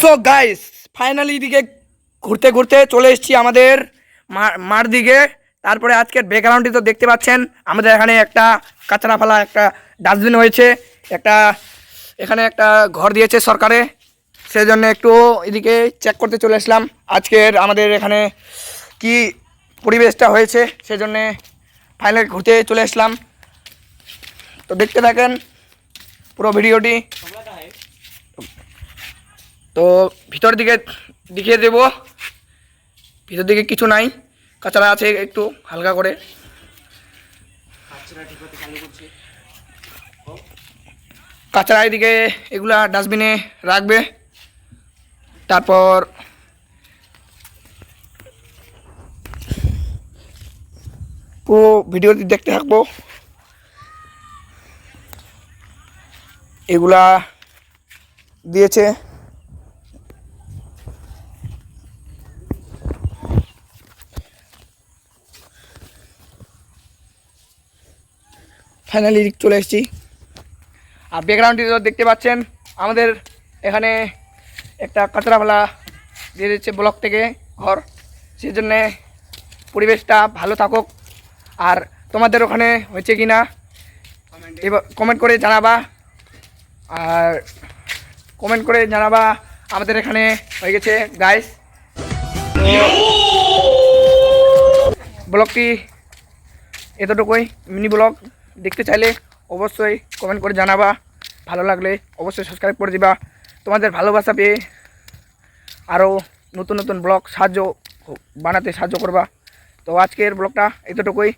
So guys finally দিকে ঘুরতে ঘুরতে চলে এসেছি আমাদের মার দিকে। তারপরে আজকের ব্যাকগ্রাউন্ডটি তো দেখতে পাচ্ছেন। আমাদের এখানে একটা কাঁচরা ফেলা একটা ডাস্টবিন হয়েছে। একটা, এখানে একটা ঘর দিয়েছে সরকারে। সেই জন্য একটু এদিকে চেক করতে চলে আসলাম। আজকের আমাদের এখানে কি পরিবেশটা হয়েছে সেই জন্যে ফাইনাল ঘুরতে চলে আসলাম। তো দেখতে থাকেন পুরো ভিডিওটি তো ভিতর দিকে দেখিয়ে দেব। ভিতর দিকে কিছু নাই। কাঁচরা আছে একটু হালকা করে। কাঁচরা এদিকে এগুলা ডাস্টবিনে রাখবে। তারপর পুরো ভিডিওটি দেখতে থাকব। এগুলা দিয়েছে। ফাইনালি চলে এসেছি। আর ব্যাকগ্রাউন্ডটি তো দেখতে পাচ্ছেন, আমাদের এখানে একটা কাঁচরাপালা দিয়ে দিচ্ছে ব্লক থেকে ঘর। সেই জন্যে পরিবেশটা ভালো থাকুক। আর তোমাদের ওখানে হয়েছে কি না কমেন্ট করে জানাবা। আর কমেন্ট করে জানাবা আমাদের এখানে হয়ে গেছে গাইস ব্লগটি এতটুকুই মিনি ব্লগ দেখতে চাইলে অবশ্যই কমেন্ট করে জানাবা। ভালো লাগলে অবশ্যই সাবস্ক্রাইব করে দিবা। তোমাদের ভালোবাসা পেয়ে আরও নতুন নতুন ব্লগ সাহায্য বানাতে সাহায্য করবা। তো আজকের ব্লগটা এতটুকুই।